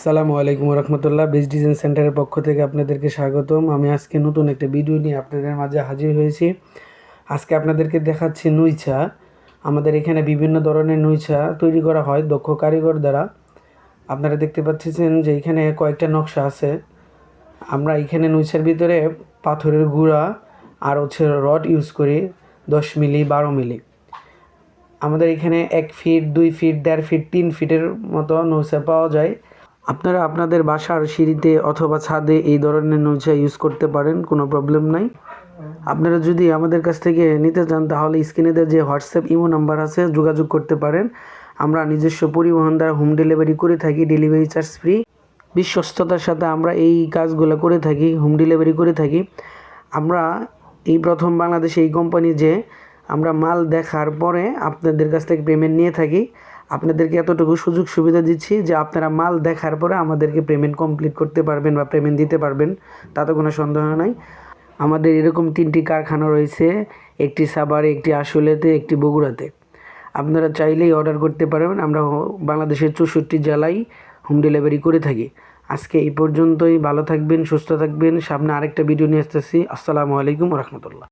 আসসালামু আলাইকুম রহমতুল্লাহ base design সেন্টারের পক্ষ থেকে আপনাদেরকে স্বাগতম। আমি আজকে নতুন একটা ভিডিও নিয়ে আপনাদের মাঝে হাজির হয়েছি। আজকে আপনাদেরকে দেখাচ্ছি নুইচা আমাদের এখানে বিভিন্ন ধরনের নুইচা তৈরি করা হয় দক্ষ কারিগর দ্বারা। আপনারা দেখতে পাচ্ছেন যে এখানে কয়েকটা নকশা আছে। আমরা এখানে নুইচার ভিতরে পাথরের গুঁড়া আর হচ্ছে রড ইউজ করি, দশ মিলি, বারো মিলি। আমাদের এখানে এক ফিট দুই ফিট দেড় ফিট তিন ফিটের মতো নৌচা পাওয়া যায়। আপনারা আপনাদের বাসার সিঁড়িতে অথবা ছাদে এই ধরনের নৌচা ইউজ করতে পারেন, কোনো প্রবলেম নাই। আপনারা যদি আমাদের কাছ থেকে নিতে চান, তাহলে স্ক্রিনে দেওয়া যে হোয়াটসঅ্যাপ ইমো নাম্বার আছে, যোগাযোগ করতে পারেন। আমরা নিজস্ব পরিবহন দ্বারা হোম ডেলিভারি করে থাকি ডেলিভারি চার্জ ফ্রি বিশ্বস্ততার সাথে আমরা এই কাজগুলো করে থাকি হোম ডেলিভারি করে থাকি। আমরা এই প্রথম বাংলাদেশে এই কোম্পানি যে আমরা মাল দেখার পরে আপনাদের কাছ থেকে পেমেন্ট নিয়ে থাকি। আপনাদেরকে এতটুকু সুযোগ সুবিধা দিচ্ছি যে আপনারা মাল দেখার পরে আমাদেরকে পেমেন্ট কমপ্লিট করতে পারবেন বা পেমেন্ট দিতে পারবেন, তাতে কোনো সন্দেহ নাই। আমাদের এরকম তিনটি কারখানা রয়েছে, একটি সাবারে একটি আশুলেতে একটি বগুড়াতে। আপনারা চাইলেই অর্ডার করতে পারবেন, আমরা বাংলাদেশের চৌষট্টি জেলায় হোম ডেলিভারি করে থাকি। আজকে এই পর্যন্তই, ভালো থাকবেন, সুস্থ থাকবেন। সামনে আরেকটা ভিডিও নিয়ে আসতেছি। আসসালামু আলাইকুম রহমতুল্লাহ।